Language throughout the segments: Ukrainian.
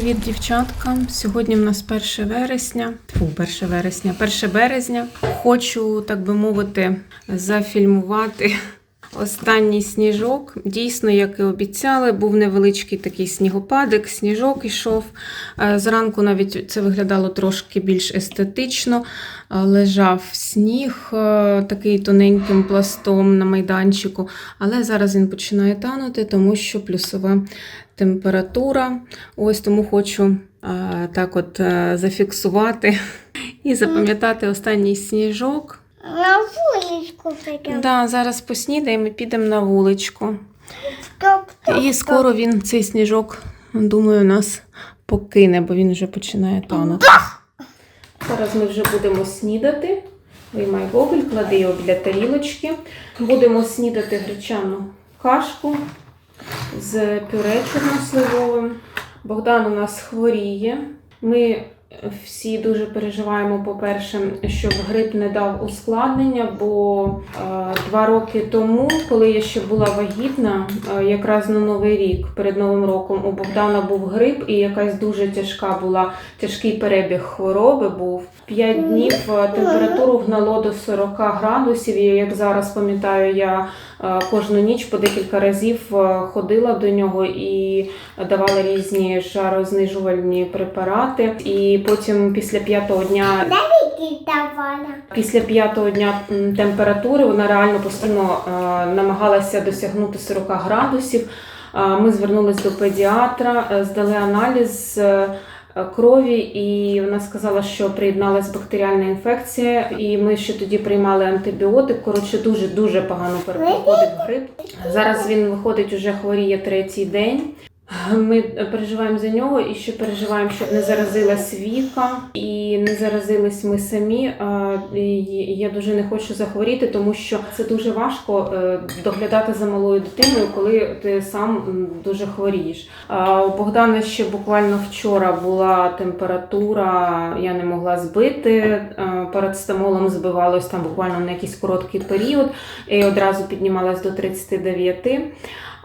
привіт, дівчатка! Сьогодні в нас 1 вересня. Фу, 1 вересня, 1 березня. Хочу, так би мовити, зафільмувати останній сніжок. Дійсно, як і обіцяли, був невеличкий такий снігопадик, сніжок ішов. Е, Зранку навіть це виглядало трошки більш естетично. Е, Лежав сніг е, такий тоненьким пластом на майданчику, але зараз він починає танути, тому що плюсова температура. Ось тому хочу так от е, зафіксувати і запам'ятати останній сніжок. На вуличку підемо. Да, зараз поснідаємо і підемо на вуличку. Стоп, стоп, І скоро він цей сніжок, думаю, нас покине, бо він вже починає танути. Зараз ми вже будемо снідати. Виймай гоголь, клади його біля тарілочки. Будемо снідати гречану кашку з пюре чорносливовим. Богдан у нас хворіє. Ми всі дуже переживаємо, по-перше, щоб грип не дав ускладнення, бо е, два роки тому, коли я ще була вагітна, е, якраз на Новий рік, перед Новим роком, у Богдана був грип, і якась дуже тяжка була, тяжкий перебіг хвороби був. П'ять днів е, температуру гнало до 40 градусів. І як зараз пам'ятаю, я е, кожну ніч по декілька разів е, ходила до нього і давала різні жарознижувальні препарати. І потім після п'ятого дня. Після п'ятого дня температури вона реально постійно намагалася досягнути 40 градусів. Ми звернулись до педіатра, здали аналіз крові, і вона сказала, що приєдналась бактеріальна інфекція, і ми ще тоді приймали антибіотик. Коротше, дуже дуже погано проходив грип. Зараз він виходить уже хворіє третій день. Ми переживаємо за нього і ще переживаємо, щоб не заразилась Віка і не заразились ми самі. Я дуже не хочу захворіти, тому що це дуже важко е, доглядати за малою дитиною, коли ти сам дуже хворієш. У Богдана ще буквально вчора була температура, я не могла збити. е, Парацетамолом збивалось там буквально на якийсь короткий період, і одразу піднімалась до 39.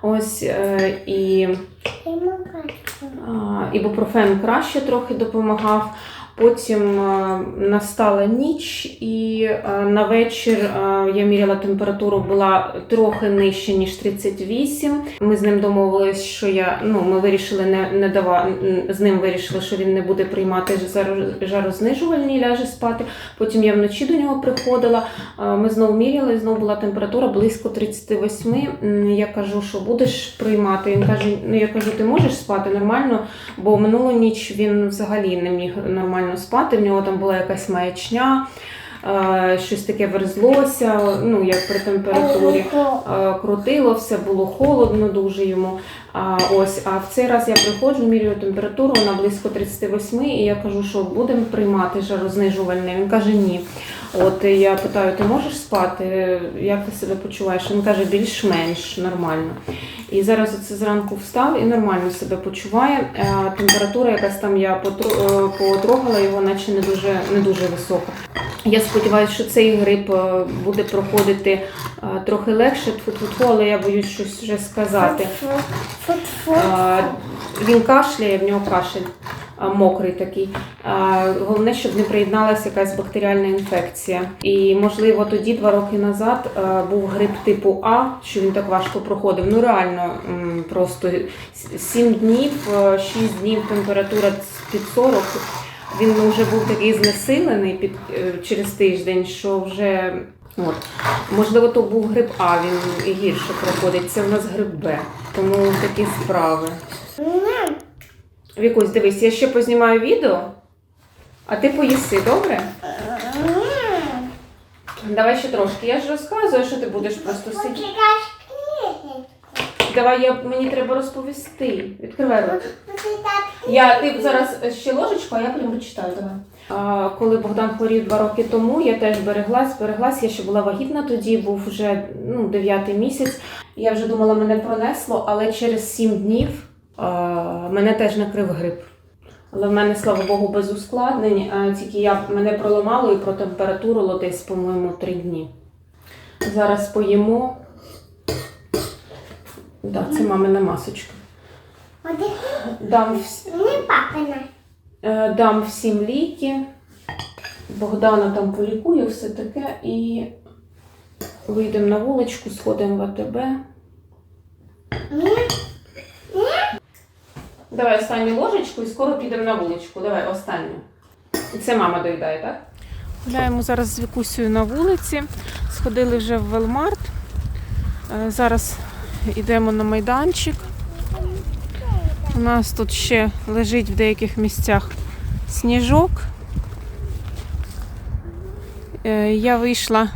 Ось е, і Ібупрофен краще трохи допомагав. Потім е, настала ніч, і е, на вечір е, я міряла температуру, була трохи нижче, ніж 38. Ми з ним домовились, що я ну ми вирішили не, не дава, з ним вирішили, що він не буде приймати жаро- жарознижувальні ляже спати. Потім я вночі до нього приходила. Ми знову міряли, знову була температура близько 38. Я кажу, що будеш приймати. Він каже: ну я кажу, ти можеш спати нормально, бо минулу ніч він взагалі не міг нормально спати. В нього там була якась маячня, е, щось таке верзлося, ну як при температурі. Е, Крутило, все було холодно дуже йому. А ось, а в цей раз я приходжу, міряю температуру, вона близько 38, і я кажу, що будемо приймати жарознижувальне. Він каже, ні. От я питаю, ти можеш спати? Як ти себе почуваєш? Він каже, більш-менш нормально. І зараз оце зранку встав і нормально себе почуває. Е, Температура якась там я е, потрогала його, наче не дуже, не дуже висока. Я сподіваюся, що цей грип е, буде проходити трохи легше, тфу-тфу-тфу, але я боюсь щось вже сказати. Він кашляє, в нього кашель мокрий такий. Головне, щоб не приєдналася якась бактеріальна інфекція. І можливо тоді, два роки назад, був грип типу А, що він так важко проходив. Ну реально просто 7 днів, 6 днів температура під 40. Він вже був такий знесилений під е, через тиждень, що вже от можливо, то був грип А, він гірше проходить. Це в нас грип Б. Тому такі справи. Вікусь, дивись, я ще познімаю відео, а ти поїси, добре? Давай ще трошки. Я ж розказую, що ти будеш просто сидіти. Давай я мені треба розповісти. Відкривай рот. Я ти зараз ще ложечку, а я прямо читаю. Давай. А, коли Богдан хворів два роки тому, я теж береглась, береглась. Я ще була вагітна тоді, був вже ну, дев'ятий місяць. Я вже думала, мене пронесло, але через сім днів мене теж накрив грип. Але в мене, слава Богу, без ускладнень. А тільки я мене проламало і про температуру десь, по-моєму, три дні. Зараз поїмо. Так, це мамина масочка. Дам вс- папина. Е, Дам всім ліки. Богдана там полікує, все таке. І вийдемо на вуличку, сходимо в АТБ. Давай останню ложечку і скоро підемо на вуличку. Давай останню. І Це мама доїдає, так? Гуляємо зараз з Вікусею на вулиці. Сходили вже в Велмарт. Е, Зараз йдемо на майданчик. У нас тут ще лежить в деяких місцях сніжок. Е, Я вийшла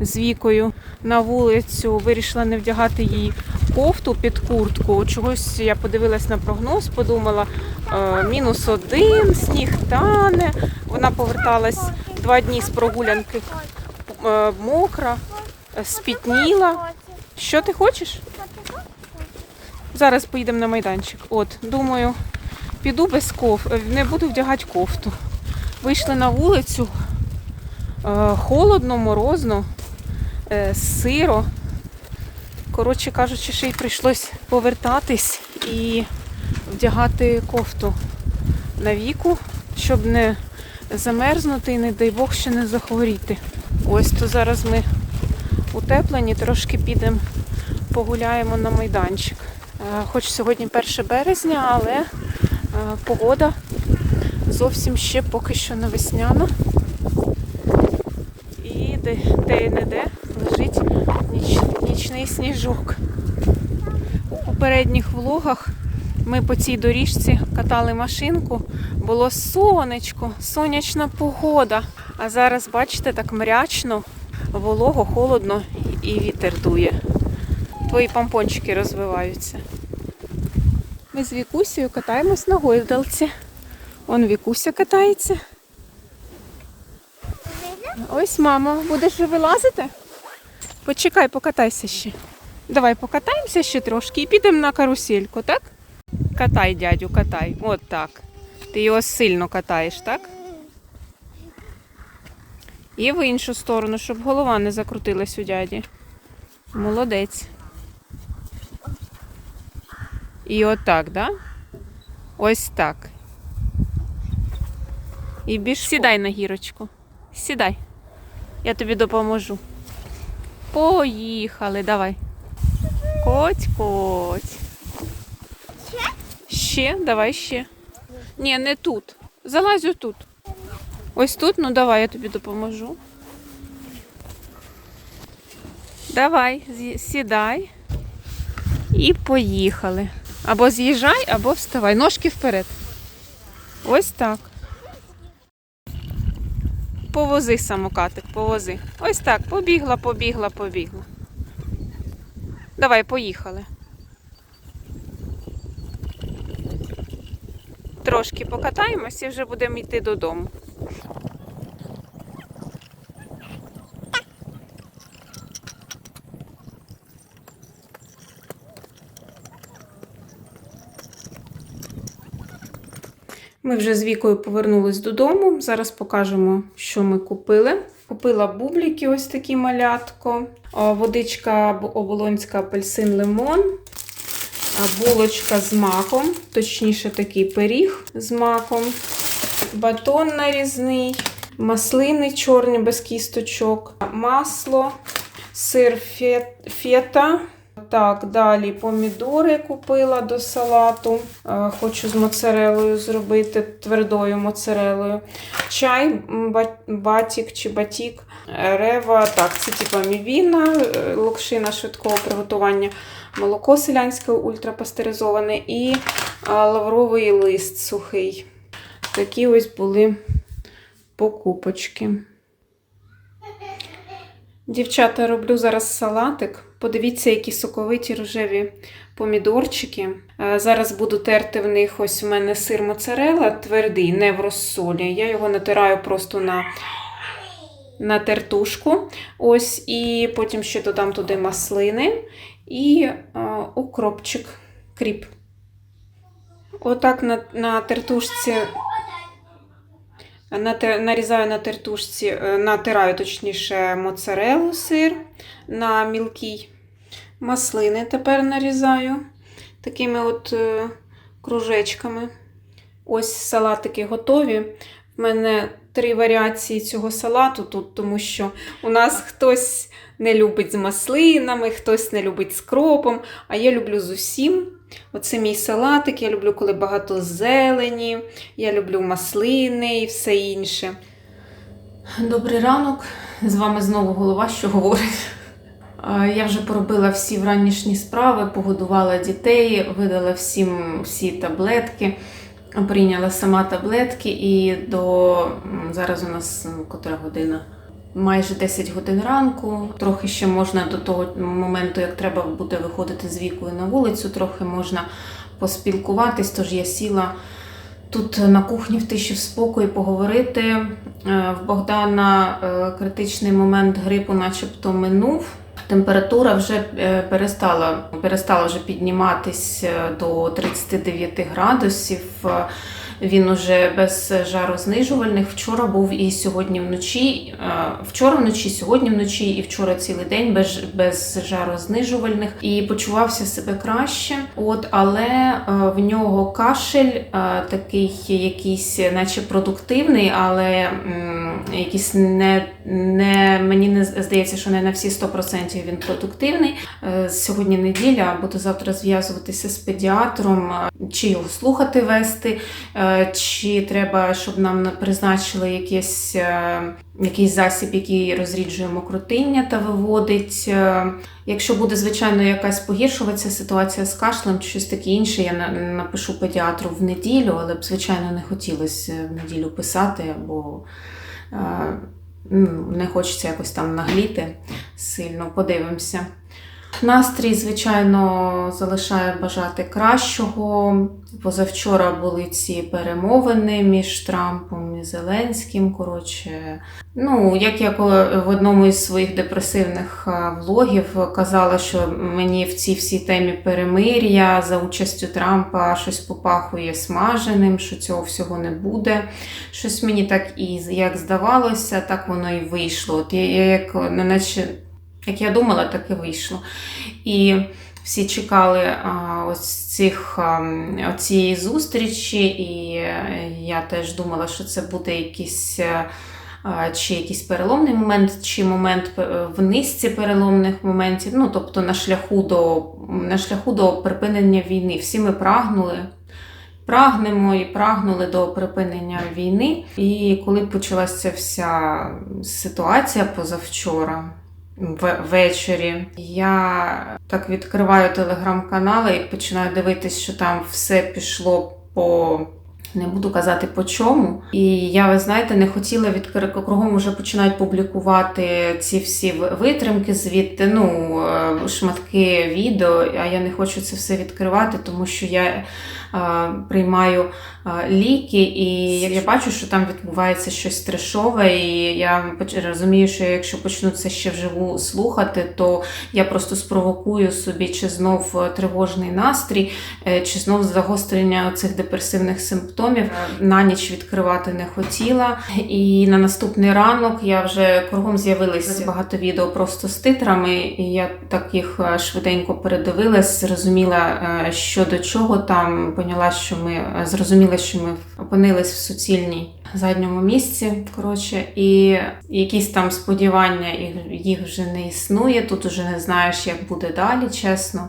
з вікою на вулицю, вирішила не вдягати їй кофту під куртку. Чогось я подивилась на прогноз, подумала, е, мінус один, сніг тане. Вона поверталась два дні з прогулянки е, мокра, спітніла. Що ти хочеш? Зараз поїдемо на майданчик. От, думаю, піду без коф, не буду вдягати кофту. Вийшли на вулицю, е, холодно, морозно, сиро. Коротше кажучи, ще й прийшлось повертатись і вдягати кофту на віку, щоб не замерзнути і, не дай Бог, ще не захворіти. Ось то зараз ми утеплені, трошки підемо погуляємо на майданчик. Е, Хоч сьогодні 1 березня, але е, погода зовсім ще поки що не весняна. І де, де не де лежить ніч, нічний сніжок. У попередніх влогах ми по цій доріжці катали машинку. Було сонечко, сонячна погода. А зараз, бачите, так мрячно, волого, холодно і вітер дує. Твої помпончики розвиваються. Ми з Вікусею катаємось на гойдалці. Он Вікуся катається. Ось мама, будеш вилазити? Почекай, покатайся ще. Давай покатаємося ще трошки і підемо на карусельку, так? Катай, дядю, катай. От так. Ти його сильно катаєш, так? І в іншу сторону, щоб голова не закрутилась у дяді. Молодець. І отак, да? Ось так. І більш сідай на гірочку. Сідай. Я тобі допоможу. Поїхали, давай. Коть, коть. Ще, давай ще. Ні, не тут. Залазь тут. Ось тут, ну давай, я тобі допоможу. Давай, сідай. І поїхали. Або з'їжджай, або вставай. Ножки вперед. Ось так. Повози самокатик, повози. Ось так, побігла, побігла, побігла. Давай, поїхали. Трошки покатаємось і вже будемо йти додому. Ми вже з Вікою повернулись додому. Зараз покажемо, що ми купили. Купила бубліки, ось такі малятко, водичка оболонська апельсин лимон, булочка з маком, точніше такий пиріг з маком, батон нарізний, маслини чорні без кісточок, масло, сир фета. Так, далі помідори купила до салату. Е, Хочу з моцарелою зробити твердою моцарелою. Чай, батік чи батік, рева. Так, це типа мівіна, е, локшина швидкого приготування, молоко селянське ультрапастеризоване і е, лавровий лист сухий. Такі ось були покупочки. Дівчата, роблю зараз салатик. Подивіться, які соковиті рожеві помідорчики. Е, Зараз буду терти в них ось у мене сир моцарелла твердий, не в розсолі. Я його натираю просто на, на тертушку. Ось, і потім ще додам туди маслини і е, укропчик, кріп. Отак на, на тертушці Нарізаю на тертушці, е, натираю точніше моцарелу сир на мілкій. Маслини тепер нарізаю такими от е, кружечками. Ось салатики готові. В мене три варіації цього салату тут, тому що у нас хтось не любить з маслинами, хтось не любить з кропом, а я люблю з усім. Оце мій салатик, я люблю, коли багато зелені, я люблю маслини і все інше. Добрий ранок. З вами знову голова, що говорить. Я вже поробила всі вранішні справи, погодувала дітей, видала всім всі таблетки, прийняла сама таблетки і до зараз у нас котра година. Майже 10 годин ранку. Трохи ще можна до того моменту, як треба буде виходити з вікою на вулицю, трохи можна поспілкуватись. Тож я сіла тут на кухні в тиші в спокої поговорити. Е, В Богдана е, критичний момент грипу, начебто, минув. Температура вже е, перестала, перестала вже підніматись до 39 градусів. Він уже без жарознижувальних. Вчора був і сьогодні вночі. е, Вчора вночі, сьогодні вночі і вчора цілий день без, без жарознижувальних і почувався себе краще. От, але е, в нього кашель е, такий якийсь, наче продуктивний, але якийсь не, не мені не здається, що не на всі 100% він продуктивний. Сьогодні неділя, буду завтра зв'язуватися з педіатром, чи його слухати вести, чи треба, щоб нам призначили якийсь, е, якийсь засіб, який розріджує мокротиння та виводить. Е, Якщо буде, звичайно, якась погіршуватися ситуація з кашлем чи щось таке інше, я на- напишу педіатру в неділю, але б, звичайно, не хотілося в неділю писати, бо е, ну, не хочеться якось там нагліти сильно. Подивимося. Настрій, звичайно, залишає бажати кращого. Позавчора були ці перемовини між Трампом і Зеленським. Коротше, ну, як я в одному із своїх депресивних влогів казала, що мені в цій всій темі перемир'я за участю Трампа щось попахує смаженим, що цього всього не буде. Щось мені так і як здавалося, так воно і вийшло. От я як неначе як я думала, так і вийшло. І всі чекали а, ось цих м, цієї зустрічі, і е, я теж думала, що це буде якийсь. е, Чи якийсь переломний момент, чи момент е, в низці переломних моментів, ну тобто на шляху до, на шляху до припинення війни. Всі ми прагнули, прагнемо і прагнули до припинення війни. І коли почалася вся ситуація позавчора, ввечері. Я так відкриваю телеграм-канали і починаю дивитись, що там все пішло по. Не буду казати по чому. І я, ви знаєте, не хотіла відкрити кругом вже починають публікувати ці всі витримки звідти, ну, е, шматки відео, а я не хочу це все відкривати, тому що я е, приймаю ліки, і я бачу, що там відбувається щось трешове, і я розумію, що якщо почну це ще вживу слухати, то я просто спровокую собі чи знов е, тривожний настрій, е, чи знов загострення цих депресивних симптомів. На ніч відкривати не хотіла. І на наступний ранок я вже кругом з'явилось багато відео просто з титрами, і я так їх е, швиденько передивилась, зрозуміла, що до чого там, поняла, що ми е, зрозуміла, що ми опинились в суцільній задньому місці. Коротше, і якісь там сподівання, їх вже не існує. Тут уже не знаєш, як буде далі, чесно.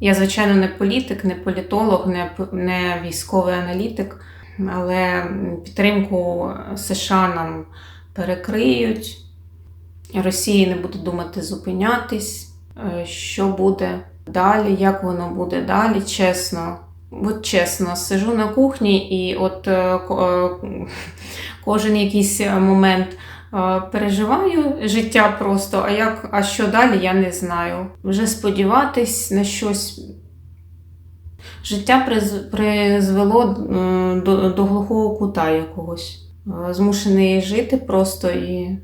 Я, звичайно, не політик, не політолог, не, не військовий аналітик, але підтримку США нам перекриють. Росії не буду думати зупинятись, Е, що буде далі, як воно буде далі, чесно. От чесно, сижу на кухні і от е, е, кожен якийсь момент е, переживаю життя просто, а як, а що далі, я не знаю. Вже сподіватись на щось. Життя приз- призвело до, до глухого кута якогось. Змушений жити просто і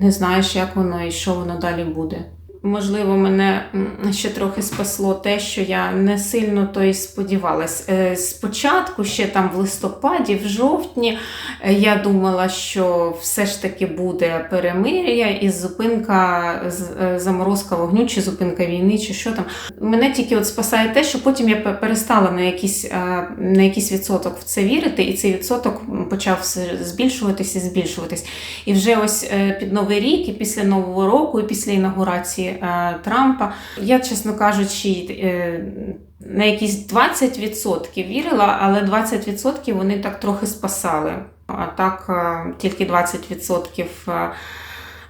не знаєш, як воно і що воно далі буде. Можливо, мене ще трохи спасло те, що я не сильно то й сподівалась. Е, Спочатку, ще там в листопаді, в жовтні, е, я думала, що все ж таки буде перемир'я і зупинка е, заморозка вогню, чи зупинка війни, чи що там. Мене тільки от спасає те, що потім я перестала на якийсь, на якийсь відсоток в це вірити, і цей відсоток почав все збільшуватися і збільшуватись. І вже ось під Новий рік, і після Нового року, і після інаугурації е, Трампа, я, чесно кажучи, е, на якісь 20% вірила, але 20% вони так трохи спасали. А так е, тільки 20% е,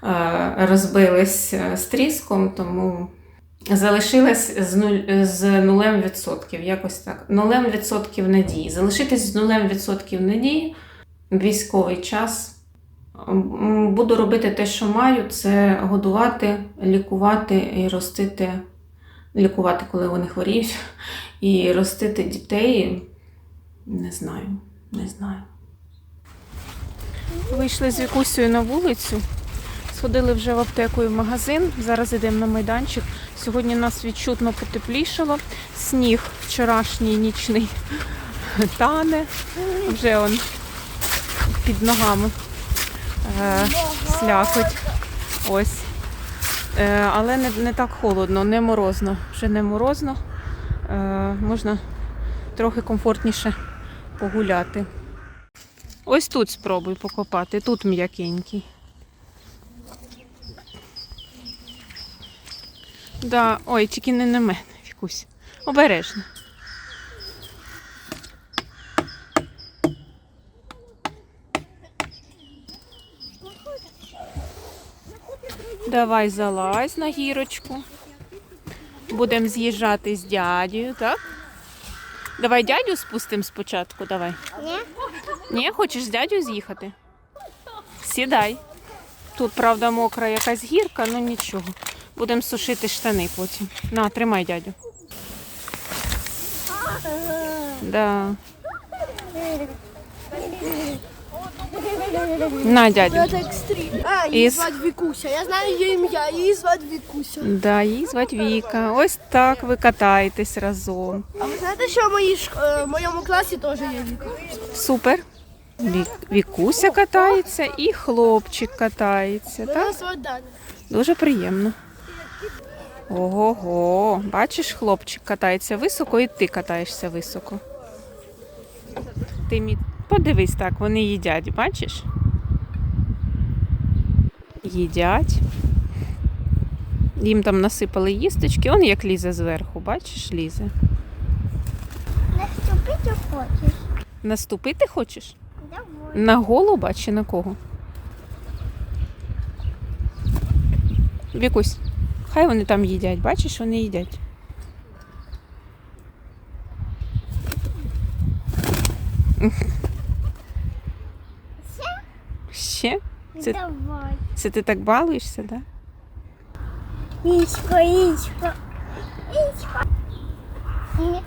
е, розбились з тріском, тому залишилась з, нуль, з нулем відсотків. Якось так. Нулем відсотків надії. Залишитись з нулем відсотків надії військовий час. Буду робити те, що маю, це годувати, лікувати і ростити, лікувати, коли вони хворіють, і ростити дітей. Не знаю, не знаю. Вийшли з Вікусею на вулицю, сходили вже в аптеку і в магазин. Зараз йдемо на майданчик. Сьогодні нас відчутно потеплішало. Сніг вчорашній нічний тане. Вже он під ногами слякоть. Ось. Е, але не, не так холодно, не морозно. Вже не морозно. Е, можна трохи комфортніше погуляти. Ось тут спробуй покопати, тут м'якенький. Да, ой, тільки не на мене, Вікусь. Обережно. Давай залазь на гірочку. Будемо з'їжджати з дядю, так? Давай дядю спустимо спочатку, давай. Ні? Ні, хочеш з дядю з'їхати? Сідай. Тут, правда, мокра якась гірка, ну нічого. Будемо сушити штани потім. На, тримай дядю. Да. На, дядю. Это экстрим. А, Из- її звати Вікуся. Я знаю її ім'я, її звати Вікуся. Да, її звати Віка. Ось так ви катаєтесь разом. А ви знаєте, що в моїй е, в моєму класі теж є Віка? Супер. Вік, Вікуся катається і хлопчик катається. Так? звати Даня. Дуже приємно. Ого-го. Бачиш, хлопчик катається високо, і ти катаєшся високо. Ти мі... Подивись так, вони їдять, бачиш? Їдять. Їм там насипали їсточки, он як лізе зверху, бачиш, лізе. Наступити хочеш? Наступити хочеш? Давай. На голуба чи на кого? Вікусь, хай вони там їдять, бачиш, вони їдять. Ще? Це- Давай. Це ти так балуєшся, так? Да? Ічко, ічко. Ічко. Ні,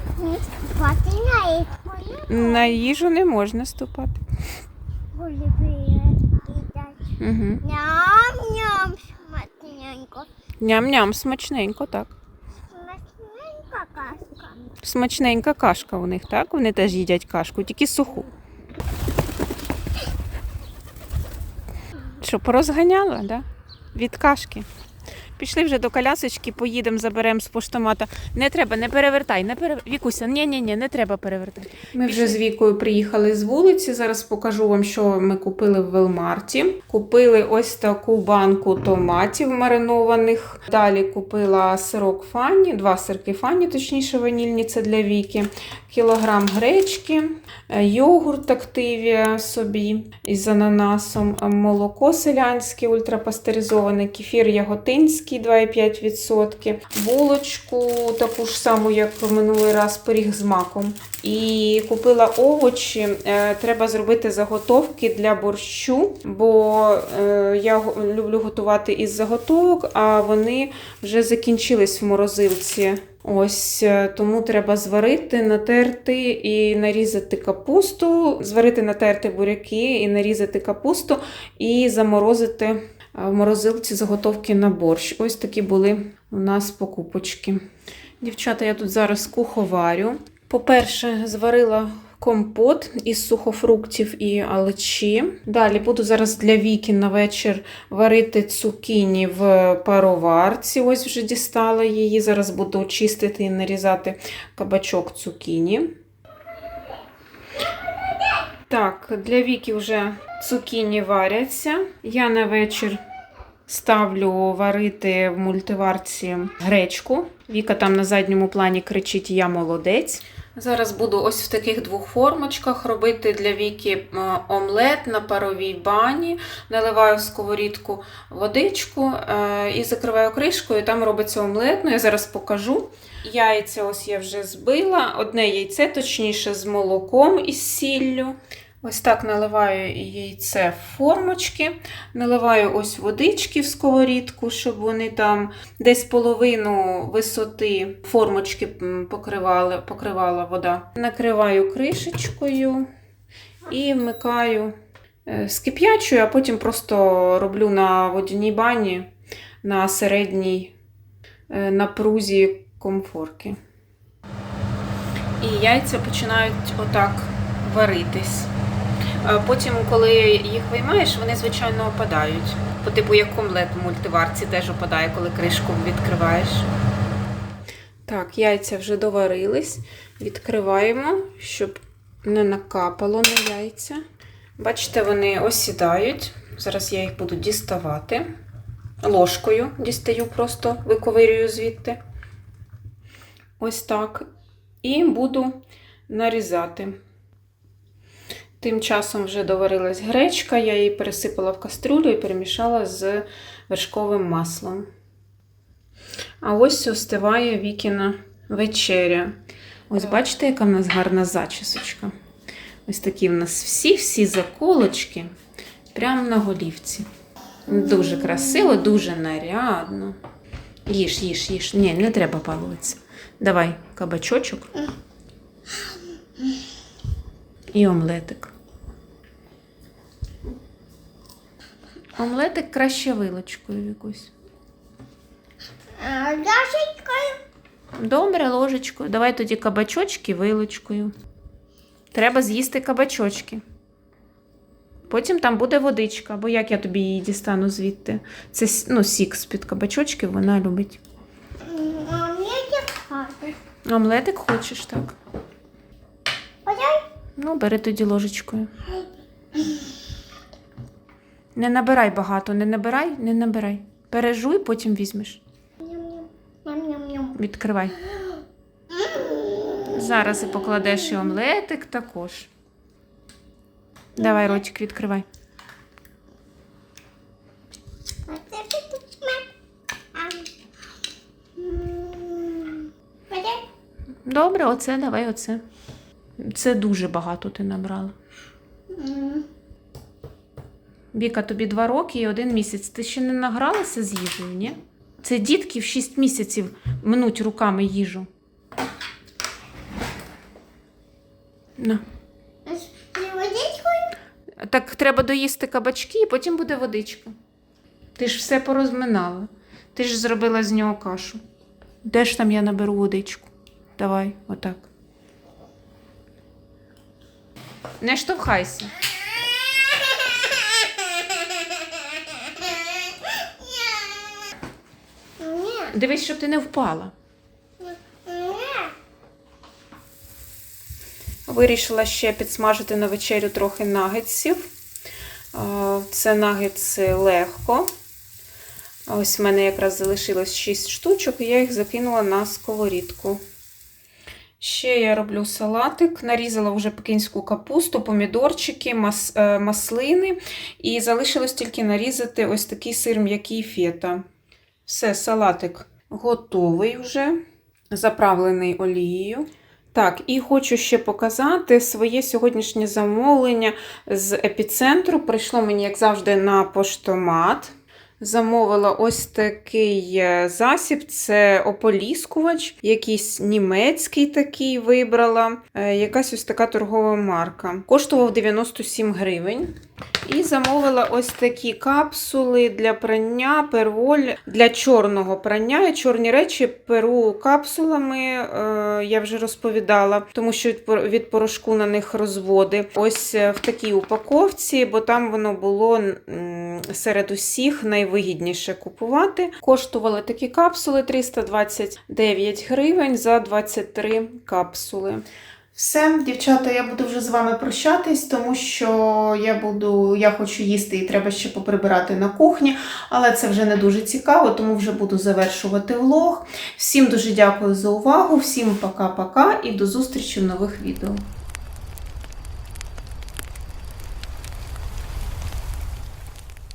на ічко. На їжу не можна ступати. Угу. Ням-ням, смачненько. Ням-ням, смачненько, так. Смачненька кашка. Смачненька кашка у них, так? Вони теж їдять кашку, тільки суху. Що, порозганяла, да? Від кашки. Пішли вже до колясочки, поїдемо, заберемо з поштомата. Не треба, не перевертай, не перев... Вікуся, ні, ні, ні, не треба перевертати. Ми вже з Вікою приїхали з вулиці. Зараз покажу вам, що ми купили в Велмарті. Купили ось таку банку томатів маринованих. Далі купила сирок фані, два сирки фані, точніше ванільні, це для Віки. Кілограм гречки, е, йогурт Активія собі із ананасом, молоко селянське ультрапастеризоване, кефір яготинський 2,5%, булочку таку ж саму, як минулий раз, пиріг з маком. І купила овочі. Е, Треба зробити заготовки для борщу, бо е, я люблю готувати із заготовок, а вони вже закінчились в морозилці. Ось е, тому треба зварити, натерти і нарізати капусту, зварити, натерти буряки і нарізати капусту і заморозити в морозилці заготовки на борщ. Ось такі були у нас покупочки. Дівчата, я тут зараз куховарю. По-перше, зварила компот із сухофруктів і алечі. Далі буду зараз для Віки на вечір варити цукіні в пароварці. Ось вже дістала її. Зараз буду чистити і нарізати кабачок цукіні. Так, для Віки вже цукіні варяться. Я на вечір ставлю варити в мультиварці гречку. Віка там на задньому плані кричить Я молодець. Зараз буду ось в таких двох формочках робити для Віки е, омлет на паровій бані. Наливаю в сковорідку водичку е, і закриваю кришкою. Там робиться омлет. Ну, я зараз покажу. Яйця ось я вже збила. Одне яйце, точніше, з молоком і сіллю. Ось так наливаю яйце в формочки, наливаю ось водички в сковорідку, щоб вони там десь половину висоти формочки покривали, покривала вода. Накриваю кришечкою і вмикаю е, скип'ячую, а потім просто роблю на водяній бані на середній е, напрузі комфорки. І яйця починають отак варитись. Потім, коли їх виймаєш, вони, звичайно, опадають. По типу як омлет в мультиварці теж опадає, коли кришку відкриваєш. Так, яйця вже доварились. Відкриваємо, щоб не накапало на яйця. Бачите, вони осідають. Зараз я їх буду діставати. Ложкою дістаю, просто виковирюю звідти. Ось так. І буду нарізати. Тим часом вже доварилась гречка, я її пересипала в кастрюлю і перемішала з вершковим маслом. А ось остиває Вікіна вечеря. Ось бачите, яка в нас гарна зачісочка. Ось такі в нас всі-всі заколочки прямо на голівці. Дуже красиво, дуже нарядно. Їж, їж, їж. Ні, не треба балуватися. Давай кабачочок. І омлетик. Омлетик краще вилочкою якусь. Ляшечкою. Добре, ложечкою. Давай тоді кабачочки вилочкою. Треба з'їсти кабачочки. Потім там буде водичка, бо як я тобі її дістану звідти? Це ну, сік з-під кабачочків вона любить. А мені. Омлетик хочеш, так? Ну, бери тоді ложечкою. Не набирай багато, не набирай, не набирай. Пережуй, потім візьмеш. Ням-ням-ням. Відкривай. Зараз і покладеш і омлетик також. Давай, ротик, відкривай. Добре, оце, давай оце. Це дуже багато ти набрала. М. Віка, тобі два роки і один місяць. Ти ще не награлася з їжею, ні? Це дітки в 6 місяців минуть руками їжу. На. Так треба доїсти кабачки, і потім буде водичка. Ти ж все порозминала. Ти ж зробила з нього кашу. Де ж там я наберу водичку? Давай, отак. Не штовхайся. Дивись, щоб ти не впала. Вирішила ще підсмажити на вечерю трохи нагетсів. Це нагетси легко. Ось в мене якраз залишилось 6 штучок, і я їх закинула на сковорідку. Ще я роблю салатик, нарізала вже пекінську капусту, помідорчики, мас, е, маслини. І залишилось тільки нарізати ось такий сир м'який фета. Все, салатик готовий вже, заправлений олією. Так, і хочу ще показати своє сьогоднішнє замовлення з епіцентру. Прийшло мені, як завжди, на поштомат. Замовила ось такий е, засіб, це ополіскувач, якийсь німецький такий вибрала. Е, Якась ось така торгова марка. Коштував 97 гривень. І замовила ось такі капсули для прання, перволь для чорного прання. Я чорні речі перу капсулами, е, я вже розповідала, тому що від порошку на них розводи. Ось е, в такій упаковці, бо там воно було серед усіх найвигідніше купувати. Коштували такі капсули 329 гривень за 23 капсули. Все, дівчата, я буду вже з вами прощатись, тому що я буду, я хочу їсти і треба ще поприбирати на кухні, але це вже не дуже цікаво, тому вже буду завершувати влог. Всім дуже дякую за увагу, всім пока-пока і до зустрічі в нових відео.